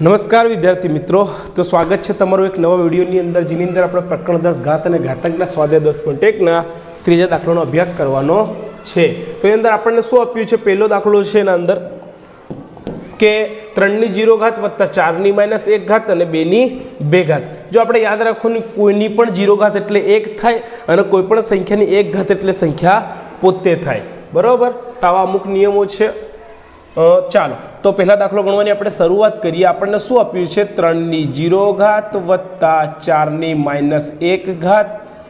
નમસ્કાર વિદ્યાર્થી મિત્રો. તો સ્વાગત છે તમારું એક નવા વિડીયોની અંદર, જેની અંદર આપણે પ્રકરણ દસ ઘાત અને ઘાતકના સ્વાધ્યાય દસ પોઈન્ટ એકના ત્રીજા દાખલાનો અભ્યાસ કરવાનો છે. તો એની અંદર આપણને શું આપ્યું છે? પહેલો દાખલો છે એના અંદર કે ત્રણની જીરો ઘાત વત્તા ચારની માઇનસ એક ઘાત અને બેની બે ઘાત. જો આપણે યાદ રાખવાની કોઈની પણ જીરો ઘાત એટલે એક થાય અને કોઈ પણ સંખ્યાની એક ઘાત એટલે સંખ્યા પોતે થાય. બરાબર? તો આવા અમુક નિયમો છે. ચાલો. તો પહેલા દાખલો ગણવાની આપણે શરૂઆત કરીએ. આપણને શું આપ્યું છે? ત્રણની જીરો ઘાત વત્તા ચારની માઇનસ એક ઘાત.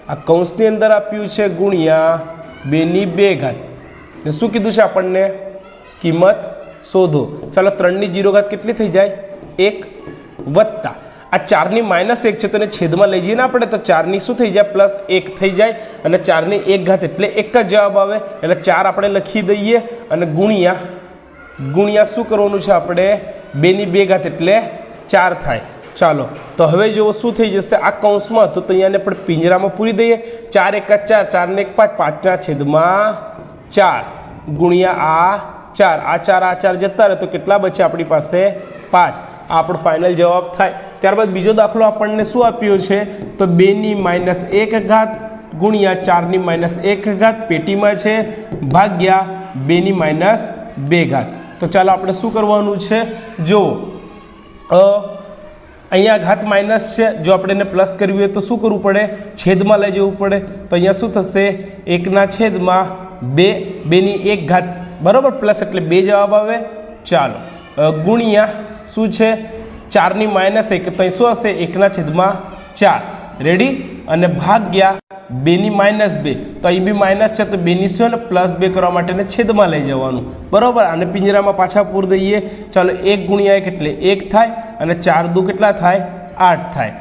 આ કૌંસની અંદર આપ્યું છે ગુણ્યા બેની બે ઘાત. ને શું કીધું છે આપણને? કિંમત શોધો. ચાલો, ત્રણની જીરો ઘાત કેટલી થઈ જાય? એક વત્તા. આ ચારની માઇનસ એક છે, તો એને છેદમાં લઈ જઈએ ને આપણે, તો ચારની શું થઈ જાય? પ્લસ એક થઈ જાય, અને ચારની એક ઘાત એટલે એક જ જવાબ આવે. એટલે ચાર આપણે લખી દઈએ, અને ગુણ્યા ગુણ્યા શું કરવાનું છે આપણે? બેની બે ઘાત એટલે ચાર થાય. ચાલો, તો હવે જો શું થઈ જશે આ કૌંસમાં. હતું તો અહીંયાને આપણે પિંજરામાં પૂરી દઈએ. ચાર એકા ચાર, ચારને એક પાંચ, પાંચના છેદમાં ચાર. ગુણ્યા આ ચાર. આ ચાર આ ચાર જતા રહે તો કેટલા બચે આપણી પાસે? પાંચ. આપણો ફાઇનલ જવાબ થાય. ત્યારબાદ બીજો દાખલો આપણને શું આપ્યો છે? તો બેની માઇનસ એક ઘાત ગુણ્યા ચારની માઇનસ એક ઘાત પેટીમાં છે. ભાગ્યા બેની માઇનસ બે ઘાત. તો ચાલો આપણે શું કરવાનું છે? જુઓ અહીંયા ઘાત માઇનસ છે. જો આપણે એને પ્લસ કરવી હોય તો શું કરવું પડે? છેદમાં લઈ જવું પડે. તો અહીંયા શું થશે? એકના છેદમાં બે, બેની એક ઘાત. બરાબર? પ્લસ એટલે બે જવાબ આવે. ચાલો. ગુણ્યા શું છે? ચારની માઇનસ એક. તો શું હશે એકના છેદમાં ચાર. રેડી અને ભાગ્યા બેની માઇનસ બે. તો અહીં બી માઇનસ છે, તો બેની શું ને પ્લસ બે કરવા માટે એને છેદમાં લઈ જવાનું. બરાબર? અને પિંજરામાં પાછા પૂર દઈએ. ચાલો, એક ગુણ્યા એક એટલે એક થાય અને ચાર દુ કેટલા થાય? આઠ થાય.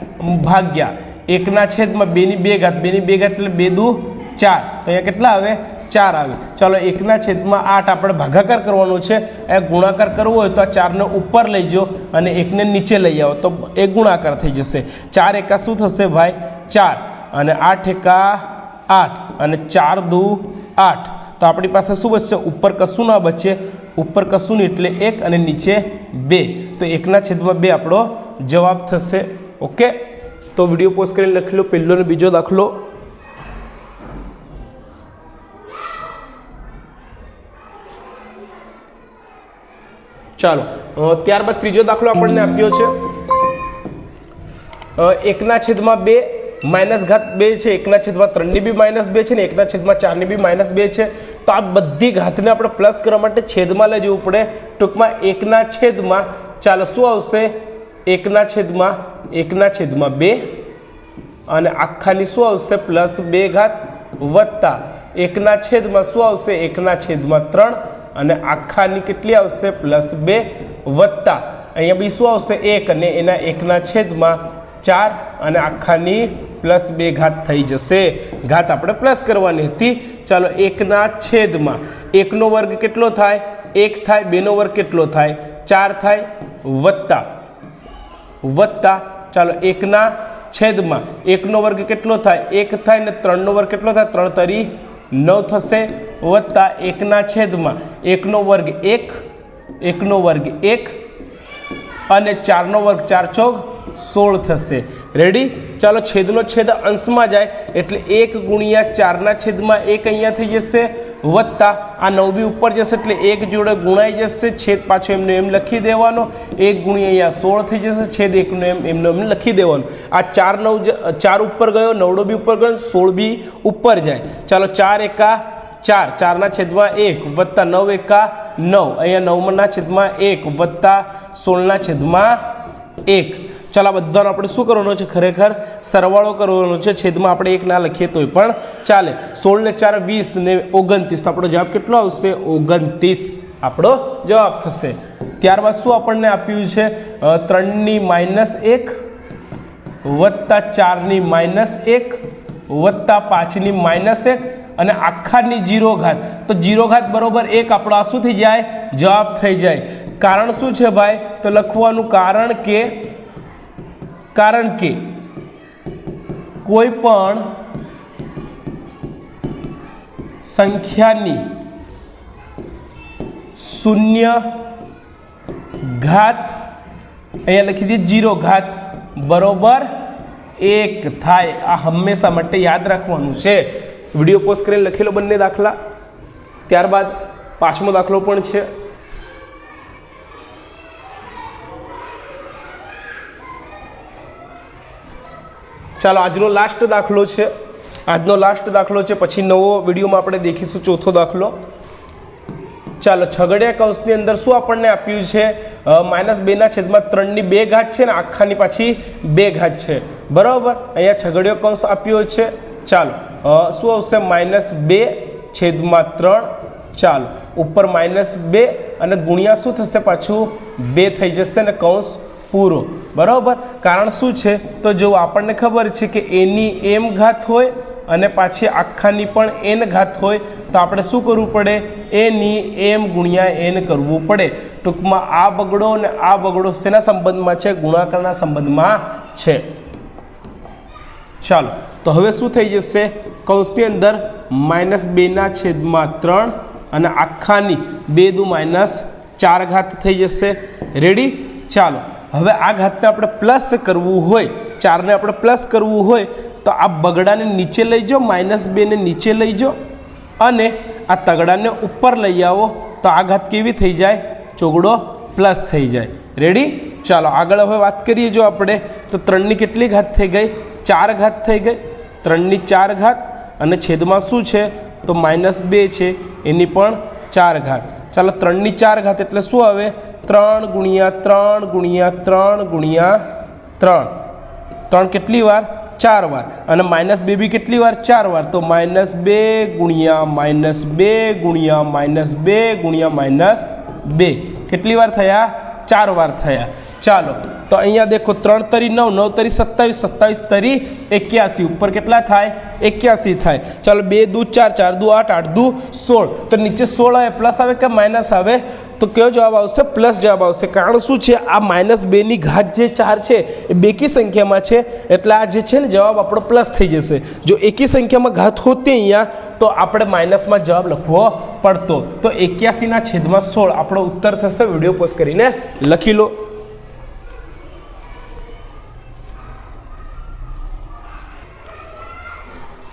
ભાગ્યા. એકના છેદમાં બેની બે ઘાત. બેની બે ઘાત એટલે બે દુ ચાર. તો અહીંયા કેટલા આવે? ચાર આવે. ચાલો, એકના છેદમાં આઠ આપણે ભાગાકાર કરવાનો છે. એ ગુણાકાર કરવો હોય તો આ ચારને ઉપર લઈ જાઓ અને એકને નીચે લઈ આવો. તો એ ગુણાકાર થઈ જશે. ચાર એકા શું થશે ભાઈ? ચાર. અને આઠ એકા આઠ. અને ચાર દુ આઠ. તો આપણી પાસે શું બચશે? ઉપર કશું ના બચે. ઉપર કશું નહીં, એટલે એક અને નીચે બે. તો એકના છેદમાં બે આપણો જવાબ થશે. ઓકે? તો વીડિયો પોસ્ટ કરીને લખી લો, પહેલો અને બીજો દાખલો. ચાલો ત્યારબાદ ત્રીજો દાખલો આપણને આપ્યો છે. એકના છેદમાં બે માઇનસ ઘાત બે છે, એકના છેદમાં ત્રણની બી માઇનસ બે છે ને એકના છેદમાં ચારની બી માઇનસ બે છે. તો આ બધી ઘાતને આપણે પ્લસ કરવા માટે છેદમાં લઈ જવું પડે. ટૂંકમાં એકના છેદમાં, ચાલો શું આવશે? એકના છેદમાં એકના છેદમાં બે. અને આખાની શું આવશે? પ્લસ બે ઘાત વત્તા. એકના છેદમાં શું આવશે? એકના છેદમાં ત્રણ. અને આખાની કેટલી આવશે? પ્લસ બે વત્તા. અહીંયા બી શું આવશે? એક અને એના એકના છેદમાં ચાર અને આખાની પ્લસ બે ઘાત થઈ જશે. ઘાત આપણે પ્લસ કરવાની હતી. ચાલો, એકના છેદમાં. એકનો વર્ગ કેટલો થાય? એક થાય, બેનો વર્ગ કેટલો થાય? ચાર થાય, વત્તા. વત્તા. ચાલો, એકના છેદમાં. એકનો વર્ગ કેટલો થાય? એક થાય ને ત્રણનો વર્ગ કેટલો થાય? ત્રણ તરી નવ થશે વત્તા એકના છેદમાં. એકનો વર્ગ એક, એકનો વર્ગ એક અને ચારનો વર્ગ ચાર ચોક સોળ થશે. રેડી ચાલો છેદનો છેદ અંશમાં જાય. એટલે એક ગુણ્યા ચારના છેદમાં એક અહીંયા થઈ જશે. વત્તા આ નવ બી ઉપર જશે એટલે એક જોડે ગુણાઈ જશે. છેદ પાછો એમને એમ લખી દેવાનો. એક ગુણ્યા અહીંયા સોળ થઈ જશે. છેદ એકનો એમ એમને એમ લખી દેવાનું. આ ચાર નવ ચાર ઉપર ગયો, નવડો બી ઉપર ગયો, સોળ બી ઉપર જાય. ચાલો ચાર એકા ચાર. ચારના છેદમાં એક, વત્તા નવ એકા નવ. અહીંયા નવના છેદમાં એક, વત્તા સોળના છેદમાં એક. ચાલો આ બધાનો આપણે શું કરવાનો છે? ખરેખર સરવાળો કરવાનો છે. છેદમાં આપણે એક ના લખીએ તોય પણ ચાલે. સોળ ને ચાર વીસ ને ઓગણત્રીસ. આપણો જવાબ કેટલો આવશે? ઓગણત્રીસ. આપણો જવાબ થશે. ત્યારબાદ શું આપણને આપ્યું છે? ત્રણની માઇનસ એક વત્તા ચારની માઇનસ એક વત્તા પાંચની માઇનસ એક અને આખાની જીરો ઘાત તો જીરો ઘાત બરાબર એક. આપણો આ શું થઈ જાય? જવાબ થઈ જાય. કારણ શું છે ભાઈ? તો લખવાનું કારણ કે કારણ કે કોઈ પણ સંખ્યાની શૂન્ય ઘાત, અહીંયા લખી દઈએ જીરો ઘાત, બરોબર એક થાય. આ હંમેશા માટે યાદ રાખવાનું છે. વીડિયો પોસ્ટ કરીને લખેલો બંને દાખલા. ત્યારબાદ પાંચમો દાખલો પણ છે. ચાલો, આજનો લાસ્ટ દાખલો છે. આજનો લાસ્ટ દાખલો છે, પછી નવો વિડીયોમાં આપણે દેખીશું ચોથો દાખલો. ચાલો, છગડિયા કૌંસની અંદર શું આપણને આપ્યું છે? માઇનસ બેના છેદમાં ત્રણની બે ઘાત છે ને આખાની પાછી બે ઘાત છે. બરાબર? અહીંયા છગડિયો કૌંસ આપ્યો છે. ચાલો શું આવશે? માઇનસ બે છેદમાં ત્રણ. ચાલો, ઉપર માઇનસ બે અને ગુણ્યા શું થશે પાછું? બે થઈ જશે ને કૌંસ પૂરો. બરાબર? કારણ શું છે? તો જો આપણને ખબર છે કે એની એમ ઘાત હોય અને પાછી આખાની પણ એન ઘાત હોય, તો આપણે શું કરવું પડે? એની એમ ગુણ્યા એન કરવું પડે. ટૂંકમાં આ બગડો અને આ બગડો શેના સંબંધમાં છે? ગુણાકારના સંબંધમાં છે. ચાલો, તો હવે શું થઈ જશે? કૌંસની અંદર માઇનસ બેના છેદમાં ત્રણ અને આખાની બે દુ માઇનસ ચાર ઘાત થઈ જશે. રેડી ચાલો હવે આ ઘાતને આપણે પ્લસ કરવું હોય, ચારને આપણે પ્લસ કરવું હોય, તો આ બગડાને નીચે લઈ જાઓ માઇનસ બેને નીચે લઈ જાઓ અને આ તગડાને ઉપર લઈ આવો, તો આ ઘાત કેવી થઈ જાય? ચોગડો પ્લસ થઈ જાય. રેડી ચાલો, આગળ હવે વાત કરીએ જો આપણે, તો ત્રણની કેટલી ઘાત થઈ ગઈ? ચાર ઘાત થઈ ગઈ. ત્રણની ચાર ઘાત, અને છેદમાં શું છે? તો માઇનસ બે છે. એની પણ ચાર ઘાત ચાલો ત્રણની ચાર ઘાત એટલે શું આવે? ત્રણ ગુણ્યા ત્રણ ગુણ્યા ત્રણ ગુણ્યા ત્રણ. ત્રણ કેટલી વાર? ચાર વાર. અને માઇનસ બે બી કેટલી વાર? ચાર વાર. તો માઇનસ બે ગુણ્યા માઇનસ બે ગુણ્યા માઇનસ બે ગુણ્યા માઇનસ બે. કેટલી વાર થયા? ચાર વાર થયા. ચાલો, તો અહીંયા દેખો ત્રણ તરી નવ નવ તરી સત્તાવીસ સત્તાવીસ તરી એક્યાસી, ઉપર કેટલા થાય? એક્યાસી થાય. ચાલો, બે દૂ ચાર ચાર દુ આઠ આઠ દુ સોળ. તો નીચે સોળ આવે, પ્લસ આવે કે માઇનસ આવે? તો કયો જવાબ આવશે? પ્લસ જવાબ આવશે. કારણ શું છે? આ માઇનસ બેની ઘાત જે ચાર છે, એ બેકી સંખ્યામાં છે. એટલે આ જે છે ને, જવાબ આપણો પ્લસ થઈ જશે. જો એકી સંખ્યામાં ઘાત હોતી અહીંયા, તો આપણે માઇનસમાં જવાબ લખવો પડતો. તો એક્યાસીના છેદમાં સોળ આપણો ઉત્તર થશે. વીડિયો પોસ્ટ કરીને લખી લો.